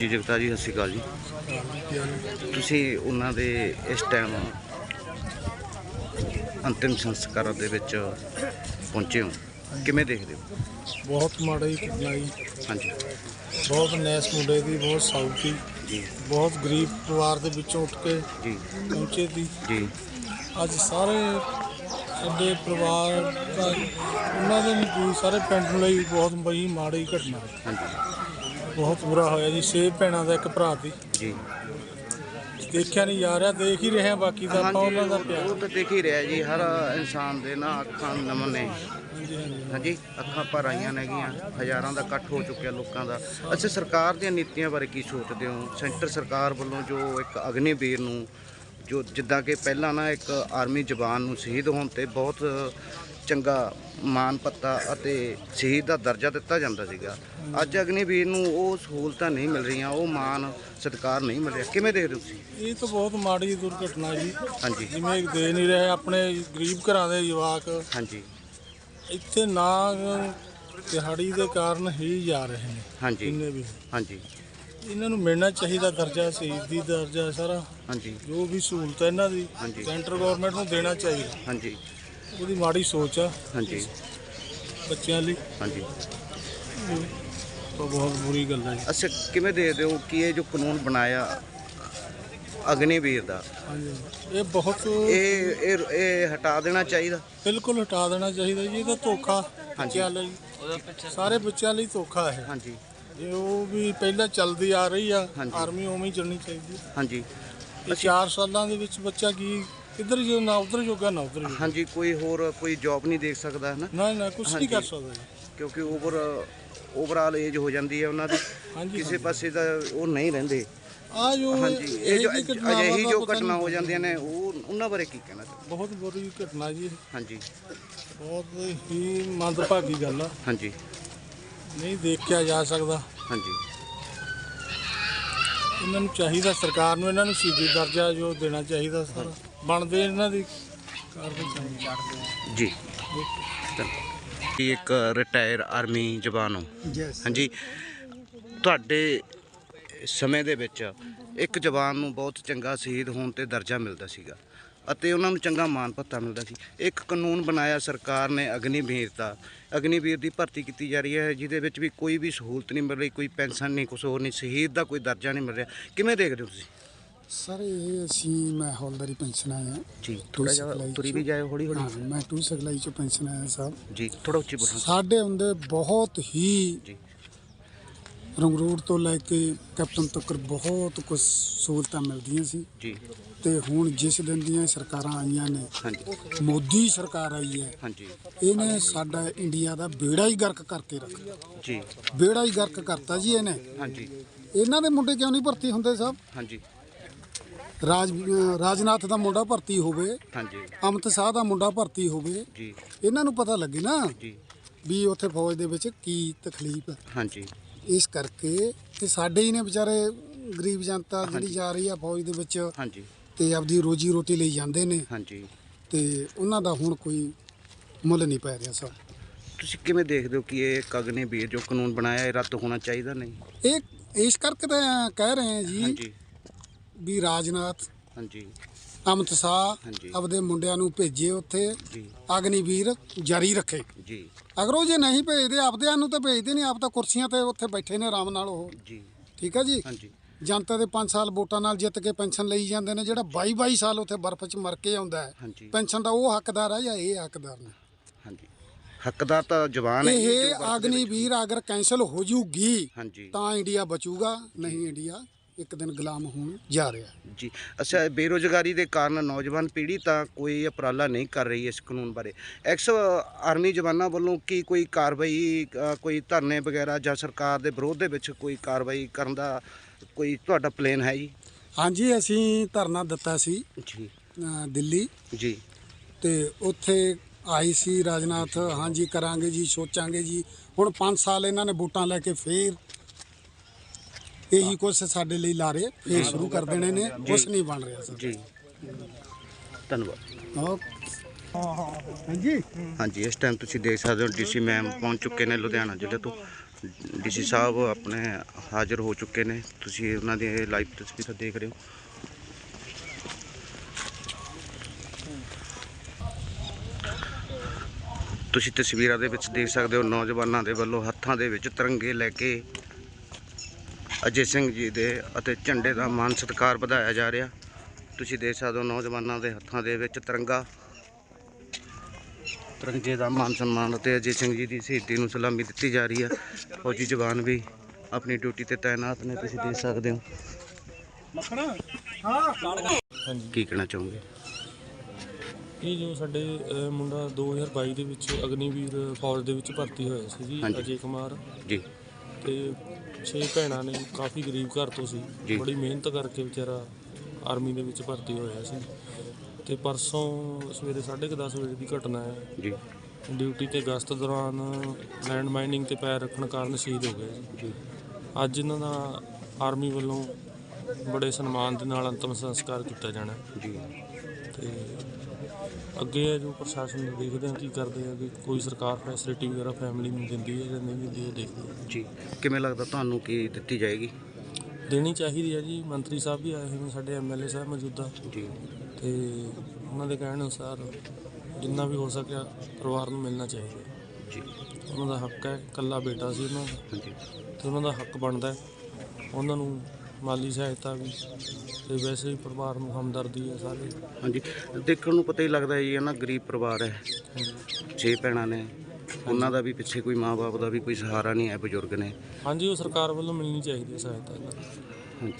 ਜੀ ਜਗਤਾ ਜੀ ਸਤਿ ਸ਼੍ਰੀ ਅਕਾਲ ਜੀ। ਤੁਸੀਂ ਉਹਨਾਂ ਦੇ ਇਸ ਟਾਈਮ ਅੰਤਿਮ ਸੰਸਕਾਰ ਦੇ ਵਿੱਚ ਪਹੁੰਚੇ ਹੋ। ਕਿਵੇਂ ਦੇਖਦੇ ਹੋ? ਬਹੁਤ ਮਾੜੀ ਘਟਨਾ ਜੀ। ਹਾਂਜੀ। ਬਹੁਤ ਨੈਸ ਮੁੰਡੇ ਦੀ ਬਹੁਤ ਸੌਖੀ ਜੀ। ਬਹੁਤ ਗਰੀਬ ਪਰਿਵਾਰ ਦੇ ਵਿੱਚੋਂ ਉੱਠ ਕੇ ਜੀ। ਪਹੁੰਚੇ ਸੀ। ਜੀ। ਅੱਜ ਸਾਰੇ ਸਾਡੇ ਪਰਿਵਾਰ ਦਾ ਉਹਨਾਂ ਦੇ ਨਹੀਂ ਸਾਰੇ ਪਿੰਡ ਲਈ ਬਹੁਤ ਬਈ ਮਾੜੀ ਘਟਨਾ। ਹਾਂਜੀ। ਬਹੁਤ ਬੁਰਾ ਹੋਇਆ ਜੀ ਛੇ ਭੈਣਾਂ ਦਾ ਇੱਕ ਭਰਾ ਸੀ। ਜੀ। ਦੇਖਿਆ ਨਹੀਂ ਜਾ ਰਿਹਾ ਦੇਖ ਹੀ ਰਹੇ ਹਾਂ ਬਾਕੀ ਦਾ ਆਪਾਂ ਉਹਨਾਂ ਦਾ ਪਿਆਰ ਉਹ ਤਾਂ ਦੇਖ ਹੀ ਰਿਹਾ ਜੀ ਹਰ ਇਨਸਾਨ ਦੇ ਨਾ ਅੱਖਾਂ ਨਮਨ ਨੇ। ਹਾਂਜੀ ਹਾਂਜੀ। ਹਾਂਜੀ ਅੱਖਾਂ ਭਰ ਆਈਆਂ ਨੇਗੀਆਂ ਹਜ਼ਾਰਾਂ ਦਾ ਇਕੱਠ ਹੋ ਚੁੱਕਿਆ ਲੋਕਾਂ ਦਾ। ਅੱਛਾ ਸਰਕਾਰ ਦੀਆਂ ਨੀਤੀਆਂ ਬਾਰੇ ਕੀ ਸੋਚਦੇ ਹੋ? ਸੈਂਟਰ ਸਰਕਾਰ ਵੱਲੋਂ ਜੋ ਇੱਕ ਅਗਨੀਵੀਰ ਨੂੰ ਜੋ ਜਿੱਦਾਂ ਕਿ ਪਹਿਲਾਂ ਨਾ ਇੱਕ ਆਰਮੀ ਜਵਾਨ ਨੂੰ ਸ਼ਹੀਦ ਹੋਣ ਤੇ ਬਹੁਤ ਚੰਗਾ ਮਾਨ ਪੱਤਾ ਅਤੇ ਸ਼ਹੀਦ ਦਾ ਦਰਜਾ ਦਿੱਤਾ ਜਾਂਦਾ ਸੀਗਾ। ਅੱਜ ਅਗਨੀਵੀਰ ਨੂੰ ਉਹ ਸਹੂਲਤਾਂ ਨਹੀਂ ਮਿਲ ਰਹੀਆਂ ਉਹ ਮਾਨ ਸਤਿਕਾਰ ਨਹੀਂ ਮਿਲ ਰਿਹਾ। ਕਿਵੇਂ ਦੇਖਦੇ ਹੋ ਤੁਸੀਂ? ਇਹ ਤਾਂ ਬਹੁਤ ਮਾੜੀ ਦੁਰਘਟਨਾ ਜੀ। ਹਾਂਜੀ। ਜਿਵੇਂ ਦੇ ਨਹੀਂ ਰਹੇ ਆਪਣੇ ਗਰੀਬ ਘਰਾਂ ਦੇ ਜਵਾਕ। ਹਾਂਜੀ। ਇੱਥੇ ਨਾ ਦਿਹਾੜੀ ਦੇ ਕਾਰਨ ਹੀ ਜਾ ਰਹੇ ਨੇ। ਹਾਂਜੀ। ਜਿੰਨੇ ਵੀ। ਹਾਂਜੀ। ਇਹਨਾਂ ਨੂੰ ਮਿਲਣਾ ਚਾਹੀਦਾ ਦਰਜਾ ਸ਼ਹੀਦੀ ਦਰਜਾ ਸਾਰਾ। ਹਾਂਜੀ। ਜੋ ਵੀ ਸਹੂਲਤ ਹੈ ਇਹਨਾਂ ਦੀ ਹਾਂਜੀ। ਸੈਂਟਰ ਗਵਰਨਮੈਂਟ ਨੂੰ ਦੇਣਾ ਚਾਹੀਦਾ। ਹਾਂਜੀ। ਉਹਦੀ ਮਾੜੀ ਸੋਚ ਆ। ਹਾਂਜੀ। ਬੱਚਿਆਂ ਲਈ। ਹਾਂਜੀ। ਤਾਂ ਬਹੁਤ ਬੁਰੀ ਗੱਲ ਹੈ ਜੀ। ਅੱਛਾ ਕਿਵੇਂ ਦੇਖਦੇ ਹੋ ਕਿ ਇਹ ਜੋ ਕਾਨੂੰਨ ਬਣਾਇਆ ਅਗਨੀਵੀਰ ਦਾ? ਹਾਂਜੀ ਇਹ ਬਹੁਤ ਇਹ ਇਹ ਇਹ ਹਟਾ ਦੇਣਾ ਚਾਹੀਦਾ? ਬਿਲਕੁਲ ਹਟਾ ਦੇਣਾ ਚਾਹੀਦਾ ਜੀ। ਇਹ ਤਾਂ ਧੋਖਾ ਬੱਚਿਆਂ ਲਈ। ਸਾਰੇ ਬੱਚਿਆਂ ਲਈ ਧੋਖਾ ਹੈ। ਹਾਂਜੀ। ਜੇ ਉਹ ਵੀ ਪਹਿਲਾਂ ਚੱਲਦੀ ਆ ਰਹੀ ਆ ਹਾਂਜੀ। ਆਰਮੀ ਉਵੇਂ ਹੀ ਚੱਲਣੀ ਚਾਹੀਦੀ ਹਾਂਜੀ। ਇਹ 4 ਸਾਲਾਂ ਦੇ ਵਿੱਚ ਬੱਚਾ ਕੀ ਕਿੱਧਰ ਜੋ ਨਾ ਉਧਰ ਜੋਗਾ ਨਾ ਉਧਰ ਜੋਗਾ। ਹਾਂਜੀ ਕੋਈ ਹੋਰ ਕੋਈ ਜੌਬ ਨਹੀਂ ਦੇਖ ਸਕਦਾ ਹੈ ਨਾ ਨਾ ਨਾ ਕੁਝ ਨਹੀਂ ਕਰ ਹਾਂਜੀ। ਸਕਦਾ। ਜੀ ਕਿਉਂਕਿ ਓਵਰ ਓਵਰਆਲ ਏਜ ਹੋ ਜਾਂਦੀ ਹੈ ਉਹਨਾਂ ਦੀ। ਹਾਂਜੀ ਕਿਸੇ ਪਾਸੇ ਦਾ ਉਹ ਨਹੀਂ ਰਹਿੰਦੇ। ਆ ਜੋ ਹਾਂਜੀ ਇਹ ਜੋ ਜਿਹੀ ਘਟਨਾਵਾਂ ਅਜਿਹੀ ਦਾ ਜੋ ਪਤਾ ਘਟਨਾ ਨਹੀਂ। ਹੋ ਜਾਂਦੀਆਂ ਨੇ ਉਹ ਉਹਨਾਂ ਬਾਰੇ ਕੀ ਕਹਿਣਾ ਚਾਹੁੰਦੇ ਬਹੁਤ ਬੁਰੀ ਘਟਨਾ ਜੀ। ਇਹ। ਹਾਂਜੀ। ਬਹੁਤ ਹੀ ਮੰਦਭਾਗੀ ਗੱਲ ਆ। ਹਾਂਜੀ। ਨਹੀਂ ਦੇਖਿਆ ਜਾ ਸਕਦਾ। ਹਾਂਜੀ। ਇਹਨਾਂ ਨੂੰ ਚਾਹੀਦਾ ਸਰਕਾਰ ਨੂੰ ਇਹਨਾਂ ਨੂੰ ਸ਼ਹੀਦੀ ਦਰਜਾ ਜੋ ਦੇਣਾ ਚਾਹੀਦਾ ਸਰ। ਬਣਦੇ ਇਹਨਾਂ ਦੀ ਕਾਰਵਾਈ ਕਰਨੀ। ਚਾਹੀਦੀ ਜੀ। ਇੱਕ ਰਿਟਾਇਰ ਆਰਮੀ ਜਵਾਨ ਹੋ। ਹਾਂਜੀ। ਤੁਹਾਡੇ ਸਮੇਂ ਦੇ ਵਿੱਚ ਇੱਕ ਜਵਾਨ ਨੂੰ ਬਹੁਤ ਚੰਗਾ ਸ਼ਹੀਦ ਹੋਣ ਤੇ ਦਰਜਾ ਮਿਲਦਾ ਸੀਗਾ। ਅਤੇ ਉਹਨਾਂ ਨੂੰ ਚੰਗਾ ਮਾਣ ਭੱਤਾ ਮਿਲਦਾ ਸੀ। ਇੱਕ ਕਾਨੂੰਨ ਬਣਾਇਆ ਸਰਕਾਰ ਨੇ ਅਗਨੀਵੀਰ ਦਾ। ਅਗਨੀਵੀਰ ਦੀ ਭਰਤੀ ਕੀਤੀ ਜਾ ਰਹੀ ਹੈ ਜਿਹਦੇ ਵਿੱਚ ਵੀ ਕੋਈ ਵੀ ਸਹੂਲਤ ਨਹੀਂ ਮਿਲ ਰਹੀ ਕੋਈ ਪੈਨਸ਼ਨ ਨਹੀਂ ਕੁਝ ਹੋਰ ਨਹੀਂ ਸ਼ਹੀਦ ਦਾ ਕੋਈ ਦਰਜਾ ਨਹੀਂ ਮਿਲ ਰਿਹਾ। ਕਿਵੇਂ ਦੇਖਦੇ ਹੋ ਤੁਸੀਂ? ਸਰ ਇਹ ਅਸੀਂ ਮੈਂ ਹੌਲਦਾਰੀ ਪੈਨਸ਼ਨ ਆਇਆ। ਜੀ ਥੋੜਾ ਜਿਹਾ ਤੁਰੀ ਵੀ ਜਾਏ ਹੌਲੀ ਹੌਲੀ ਮੈਂ ਟੂ ਸਗਲਾਈ ਚੋਂ ਪੈਨਸ਼ਨ ਆਇਆ ਸਾਹਿਬ। ਜੀ ਥੋੜਾ ਉੱਚੀ ਬੋਲਣਾ ਸਾਡੇ ਹੁੰਦੇ ਬਹੁਤ ਹੀ ਜੀ। ਰੰਗਰੂਟ ਤੋਂ ਲੈ ਕੇ ਕੈਪਟਨ ਤੱਕ ਬਹੁਤ ਕੁਝ ਸਹੂਲਤਾਂ ਮਿਲਦੀਆਂ ਸੀ। ਜੀ। ਤੇ ਹੁਣ ਜਿਸ ਦਿਨ ਦੀਆਂ ਸਰਕਾਰਾਂ ਆਈਆਂ ਨੇ ਹਾਂਜੀ। ਮੋਦੀ ਸਰਕਾਰ ਆਈ ਹੈ ਹਾਂਜੀ। ਇਹਨੇ ਸਾਡਾ ਇੰਡੀਆ ਦਾ ਬੇੜਾ ਹੀ ਗਰਕ ਕਰਕੇ ਰੱਖਿਆ ਜੀ। ਬੇੜਾ ਹੀ ਗਰਕ ਕਰਤਾ ਜੀ ਇਹਨੇ। ਹਾਂਜੀ। ਇਹਨਾਂ ਦੇ ਮੁੰਡੇ ਕਿਉਂ ਨਹੀਂ ਭਰਤੀ ਹੁੰਦੇ ਸਾਹਿਬ? ਹਾਂਜੀ। ਰਾਜ ਰਾਜਨਾਥ ਦਾ ਮੁੰਡਾ ਭਰਤੀ ਹੋਵੇ ਹਾਂਜੀ। ਅਮਿਤ ਸ਼ਾਹ ਦਾ ਮੁੰਡਾ ਭਰਤੀ ਹੋਵੇ ਜੀ। ਇਹਨਾਂ ਨੂੰ ਪਤਾ ਲੱਗੇ ਨਾ ਜੀ। ਵੀ ਉੱਥੇ ਫੌਜ ਦੇ ਵਿੱਚ ਕੀ ਤਕਲੀਫ ਹੈ। ਹਾਂਜੀ। ਇਸ ਕਰਕੇ ਤੇ ਸਾਡੇ ਹੀ ਨੇ ਵਿਚਾਰੇ ਗਰੀਬ ਜਨਤਾ ਜਿਹੜੀ। ਜਾ ਰਹੀ ਆ ਫੌਜ ਦੇ ਵਿੱਚ ਹਾਂਜੀ। ਤੇ ਆਪਦੀ ਰੋਜੀ ਰੋਟੀ ਲਈ ਜਾਂਦੇ ਨੇ। ਹਾਂਜੀ। ਤੇ ਉਹਨਾਂ ਦਾ ਹੁਣ ਕੋਈ ਮੁੱਲ ਨਹੀਂ ਪੈ ਰਿਹਾ ਸਰ। ਤੁਸੀਂ ਕਿਵੇਂ ਦੇਖਦੇ ਹੋ ਕਿ ਇਹ ਕਗਨੇ ਵੀਰ ਜੋ ਕਾਨੂੰਨ ਬਣਾਇਆ ਇਹ ਰੱਦ ਹੋਣਾ ਚਾਹੀਦਾ ਨਹੀਂ? ਇਹ ਇਸ ਕਰਕੇ ਤਾਂ ਕਹਿ ਰਹੇ ਹਾਂ ਜੀ ਹਾਂਜੀ। ਵੀ ਰਾਜਨਾਥ ਹਾਂਜੀ। ਅਮਿਤ ਸ਼ਾਹ ਹਾਂਜੀ। ਆਪਦੇ ਮੁੰਡਿਆਂ ਨੂੰ ਭੇਜੇ ਉੱਥੇ। ਜੀ। ਅਗਨੀਵੀਰ ਜਾਰੀ ਰੱਖੇ। ਜੀ। ਅਗਰ ਉਹ ਜੇ ਨਹੀਂ ਭੇਜਦੇ ਆਪਦਿਆਂ ਨੂੰ ਤਾਂ ਭੇਜਦੇ ਨਹੀਂ ਆਪ ਤਾਂ ਕੁਰਸੀਆਂ ਤੇ ਉੱਥੇ ਬੈਠੇ ਨੇ ਆਰਾਮ ਨਾਲ ਉਹ। ਜੀ। ਠੀਕ ਹੈ ਜੀ? ਹਾਂਜੀ। ਜਨਤਾ ਦੇ 5 ਸਾਲ ਵੋਟਾਂ ਨਾਲ ਜਿੱਤ ਕੇ ਪੈਨਸ਼ਨ ਲਈ ਜਾਂਦੇ ਨੇ ਜਿਹੜਾ 22 22 ਸਾਲ ਉੱਥੇ ਬਰਫ਼ 'ਚ ਮਰ ਕੇ ਆਉਂਦਾ ਹੈ। ਹਾਂਜੀ। ਪੈਨਸ਼ਨ ਦਾ ਉਹ ਹੱਕਦਾਰ ਹੈ ਜਾਂ ਇਹ ਹੱਕਦਾਰ ਨੇ? ਹਾਂਜੀ। ਹੱਕਦਾਰ ਤਾਂ ਜਵਾਨ ਹੈ ਜੀ, ਜੋ ਇਹ ਵਰਤ ਦੇ ਆਗਨੀ ਵਿੱਚ- ਵੀਰ ਅਗਰ ਕੈਂਸਲ ਹੋ ਜੂਗੀ ਹਾਂਜੀ। ਤਾਂ ਇੰਡੀਆ ਬਚੂਗਾ ਨਹੀਂ ਇੰਡੀਆ ਇੱਕ ਦਿਨ ਗੁਲਾਮ ਹੋਣ ਜਾ ਰਿਹਾ ਜੀ ਅੱਛਾ ਬੇਰੋਜ਼ਗਾਰੀ ਦੇ ਕਾਰਨ ਨੌਜਵਾਨ ਪੀੜ੍ਹੀ ਤਾਂ ਕੋਈ ਉਪਰਾਲਾ ਨਹੀਂ ਕਰ ਰਹੀ ਇਸ ਕਾਨੂੰਨ ਬਾਰੇ। ਐਕਸ ਆਰਮੀ ਜਵਾਨਾਂ ਵੱਲੋਂ ਕੀ ਕੋਈ ਕਾਰਵਾਈ ਅ, ਕੋਈ ਧਰਨੇ ਵਗੈਰਾ ਜਾਂ ਸਰਕਾਰ ਦੇ ਵਿਰੋਧ ਦੇ ਵਿੱਚ ਕੋਈ ਕਾਰਵਾਈ ਕਰਨ ਦਾ ਕੋਈ ਤੁਹਾਡਾ ਪਲਾਨ ਹੈ ਜੀ? ਹਾਂਜੀ ਅਸੀਂ ਧਰਨਾ ਦਿੱਤਾ ਸੀ ਜੀ। ਅ, ਦਿੱਲੀ। ਜੀ। ਤੇ ਉੱਥੇ ਆਈ ਸੀ ਰਾਜਨਾਥ ਹਾਂਜੀ ਕਰਾਂਗੇ ਜੀ ਸੋਚਾਂਗੇ ਜੀ। ਹੁਣ 5 ਸਾਲ ਇਹਨਾਂ ਨੇ ਵੋਟਾਂ ਲੈ ਕੇ ਫੇਰ ਇਹੀ ਕੁਛ ਸਾਡੇ ਲਈ ਲਾ ਰਹੇ ਫੇਰ ਸ਼ੁਰੂ ਕਰ ਦੇਣੇ ਨੇ। ਕੁਛ ਨਹੀਂ ਬਣ ਰਿਹਾ ਸਰ। ਜੀ। ਧੰਨਵਾਦ। ਹਾਂਜੀ? ਹਾਂਜੀ ਇਸ ਟਾਈਮ ਤੁਸੀਂ ਦੇਖ ਸਕਦੇ ਹੋ ਡੀਸੀ ਮੈਮ ਪਹੁੰਚ ਚੁੱਕੇ ਨੇ ਲੁਧਿਆਣਾ ਜ਼ਿਲ੍ਹੇ ਤੋਂ। ਡੀਸੀ ਸਾਹਿਬ ਆਪਣੇ ਹਾਜ਼ਰ ਹੋ ਚੁੱਕੇ ਨੇ। ਤੁਸੀਂ ਉਹਨਾਂ ਦੀਆਂ ਇਹ ਲਾਈਵ ਤਸਵੀਰਾਂ ਦੇਖ ਰਹੇ ਹੋ। ਤੁਸੀਂ ਤਸਵੀਰਾਂ ਦੇ ਵਿੱਚ ਦੇਖ ਸਕਦੇ ਹੋ ਨੌਜਵਾਨਾਂ ਦੇ ਵੱਲੋਂ ਹੱਥਾਂ ਦੇ ਵਿੱਚ ਤਿਰੰਗੇ ਲੈ ਕੇ ਅਜੇ ਸਿੰਘ ਜੀ ਦੇ ਅਤੇ ਝੰਡੇ ਦਾ ਮਾਨ ਸਤਿਕਾਰ ਵਧਾਇਆ ਜਾ ਰਿਹਾ। ਤੁਸੀਂ ਦੇਖ ਸਕਦੇ ਹੋ ਨੌਜਵਾਨਾਂ ਦੇ ਹੱਥਾਂ ਦੇ ਵਿੱਚ ਤਿਰੰਗਾ। ਤਿਰੰਗੇ ਦਾ ਮਾਨ ਸਨਮਾਨ ਅਤੇ ਅਜੇ ਸਿੰਘ ਜੀ ਦੀ ਸ਼ਹੀਦੀ ਨੂੰ ਸਲਾਮੀ ਦਿੱਤੀ ਜਾ ਰਹੀ ਹੈ। ਫੌਜੀ ਜਵਾਨ ਵੀ ਆਪਣੀ ਡਿਊਟੀ ਤੇ ਤਾਇਨਾਤ ਨੇ ਤੁਸੀਂ ਦੇਖ ਸਕਦੇ ਹੋ। ਕੀ ਕਹਿਣਾ ਚਾਹੋਗੇ? ਇਹ ਜੋ ਸਾਡੇ ਅਹ, ਮੁੰਡਾ 2022 ਦੇ ਵਿੱਚ ਅਗਨੀਵੀਰ ਫੌਜ ਦੇ ਵਿੱਚ ਭਰਤੀ ਹੋਇਆ ਸੀ ਜੀ ਹਾਂਜੀ। ਅਜੇ ਕੁਮਾਰ। ਜੀ। ਤੇ ਛੇ ਭੈਣਾਂ ਨੇ ਕਾਫੀ ਗਰੀਬ ਘਰ ਤੋਂ ਸੀ। ਜੀ। ਬੜੀ ਮਿਹਨਤ ਕਰਕੇ ਵਿਚਾਰਾ ਆਰਮੀ ਦੇ ਵਿੱਚ ਭਰਤੀ ਹੋਇਆ ਸੀ। ਤੇ ਪਰਸੋਂ ਸਵੇਰੇ 10:30 ਵਜੇ ਦੀ ਘਟਨਾ ਹੈ। ਜੀ। ਡਿਊਟੀ ਤੇ ਗਸ਼ਤ ਦੌਰਾਨ ਲੈਂਡ ਮਾਈਨਿੰਗ ਤੇ ਪੈਰ ਰੱਖਣ ਕਾਰਨ ਸ਼ਹੀਦ ਹੋ ਗਏ ਜੀ ਜੀ। ਅੱਜ ਇਹਨਾਂ ਦਾ ਆਰਮੀ ਵੱਲੋਂ ਬੜੇ ਸਨਮਾਨ ਦੇ ਨਾਲ ਅੰਤਮ ਸੰਸਕਾਰ ਕੀਤਾ ਜਾਣਾ ਹੈ। ਜੀ। ਤੇ ਅੱਗੇ ਹੈ ਜੋ ਪ੍ਰਸ਼ਾਸਨ ਨੂੰ ਦੇਖਦੇ ਹਾਂ ਕੀ ਕਰਦੇ ਆ ਕਿ ਕੋਈ ਸਰਕਾਰ ਫੈਸਿਲਿਟੀ ਵਗੈਰਾ ਫੈਮਿਲੀ ਨੂੰ ਦਿੰਦੀ ਹੈ ਜਾਂ ਨਹੀਂ ਦਿੰਦੀ ਉਹ ਦੇਖਦੇ ਹਾਂ ਜੀ ਕਿਵੇਂ ਲੱਗਦਾ ਤੁਹਾਨੂੰ ਕੀ ਦਿੱਤੀ ਜਾਏਗੀ? ਦੇਣੀ ਚਾਹੀਦੀ ਹੈ ਜੀ ਮੰਤਰੀ ਸਾਹਿਬ ਵੀ ਆਏ ਹੋਏ ਨੇ ਸਾਡੇ ਐਮਐਲਏ ਸਾਹਿਬ ਮੌਜੂਦਾ। ਜੀ। ਤੇ ਉਹਨਾਂ ਦੇ ਕਹਿਣ ਅਨੁਸਾਰ ਜਿੰਨਾ ਵੀ ਹੋ ਸਕਿਆ ਪਰਿਵਾਰ ਨੂੰ ਮਿਲਣਾ ਚਾਹੀਦਾ। ਜੀ। ਉਹਨਾਂ ਦਾ ਹੱਕ ਹੈ ਇਕੱਲਾ ਬੇਟਾ ਸੀ ਉਹਨਾਂ ਦਾ। ਹਾਂਜੀ। ਤੇ ਉਹਨਾਂ ਦਾ ਹੱਕ ਬਣਦਾ ਹੈ। ਉਹਨਾਂ ਨੂੰ ਮਾਲੀ ਸਹਾਇਤਾ ਵੀ ਤੇ ਵੈਸੇ ਹੀ ਪਰਿਵਾਰ ਨੂੰ ਹਮਦਰਦੀ ਹੈ ਸਾਰੇ। ਹਾਂਜੀ ਦੇਖਣ ਨੂੰ ਪਤਾ ਹੀ ਲੱਗਦਾ ਹੈ ਜੀ ਇਹ ਨਾ ਗਰੀਬ ਪਰਿਵਾਰ ਹੈ। ਛੇ ਭੈਣਾਂ ਨੇ ਉਹਨਾਂ ਦਾ ਵੀ ਪਿੱਛੇ ਕੋਈ ਮਾਂ-ਬਾਪ ਦਾ ਵੀ ਕੋਈ ਸਹਾਰਾ ਨਹੀਂ ਹੈ ਬਜ਼ੁਰਗ ਨੇ। ਹਾਂਜੀ ਉਹ ਸਰਕਾਰ ਵੱਲੋਂ ਮਿਲਣੀ ਚਾਹੀਦੀ ਹੈ ਸਹਾਇਤਾ ਹਾਂਜੀ।